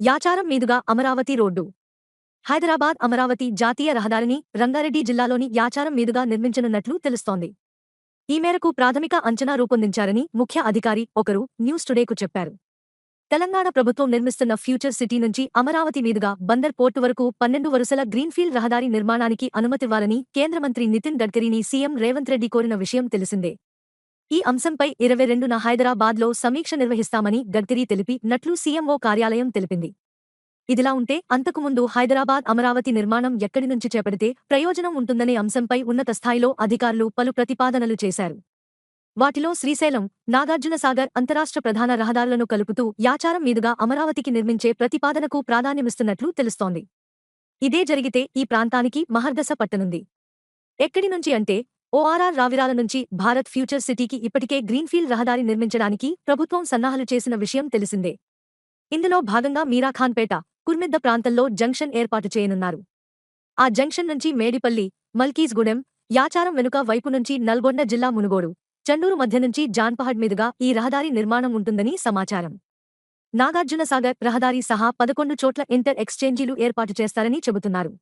యాచారం మీదుగా అమరావతి రోడ్డు. హైదరాబాద్ అమరావతి జాతీయ రహదారిని రంగారెడ్డి జిల్లాలోని యాచారం మీదుగా నిర్మించనున్నట్లు తెలుస్తోంది. ఈ మేరకు ప్రాథమిక అంచనా రూపొందించారని ముఖ్య అధికారి ఒకరు న్యూస్ టుడేకు చెప్పారు. తెలంగాణ ప్రభుత్వం నిర్మిస్తున్న ఫ్యూచర్ సిటీ నుంచి అమరావతి మీదుగా బందర్ పోర్టు వరకు పన్నెండు వరుసల గ్రీన్ఫీల్డ్ రహదారి నిర్మాణానికి అనుమతివ్వాలని కేంద్ర మంత్రి నితిన్ గడ్కరీని సీఎం రేవంత్ రెడ్డి కోరిన విషయం తెలిసిందే. ఈ అంశంపై ఇరవై రెండున హైదరాబాద్లో సమీక్ష నిర్వహిస్తామని గడ్కరీ తెలిపి నట్లు సీఎంఓ కార్యాలయం తెలిపింది. ఇదిలా ఉంటే అంతకుముందు హైదరాబాద్ అమరావతి నిర్మాణం ఎక్కడి నుంచి చేపడితే ప్రయోజనం ఉంటుందనే అంశంపై ఉన్నత స్థాయిలో అధికారులు పలు ప్రతిపాదనలు చేశారు. వాటిలో శ్రీశైలం నాగార్జునసాగర్ అంతరాష్ట్ర ప్రధాన రహదారులను కలుపుతూ యాచారం మీదుగా అమరావతికి నిర్మించే ప్రతిపాదనకు ప్రాధాన్యమిస్తున్నట్లు తెలుస్తోంది. ఇదే జరిగితే ఈ ప్రాంతానికి మహర్దశ పట్టనుంది. ఎక్కడి నుంచి అంటే ఓఆర్ఆర్ రావిరాల నుంచి భారత్ ఫ్యూచర్ సిటీకి ఇప్పటికే గ్రీన్ఫీల్డ్ రహదారి నిర్మించడానికి ప్రభుత్వం సన్నాహాలు చేసిన విషయం తెలిసిందే. ఇందులో భాగంగా మీరాఖాన్పేట కుర్మిద్ద ప్రాంతంలో జంక్షన్ ఏర్పాటు చేయనున్నారు. ఆ జంక్షన్ నుంచి మేడిపల్లి మల్కీజ్గూడెం యాచారం వెనుక వైపు నుంచి నల్గొండ జిల్లా మునుగోడు చండూరు మధ్య నుంచి జాన్పహడ్ మీదుగా ఈ రహదారి నిర్మాణం ఉంటుందని సమాచారం. నాగార్జునసాగర్ రహదారి సహా పదకొండు చోట్ల ఇంటర్ ఎక్స్చేంజీలు ఏర్పాటు చేస్తారని చెబుతున్నారు.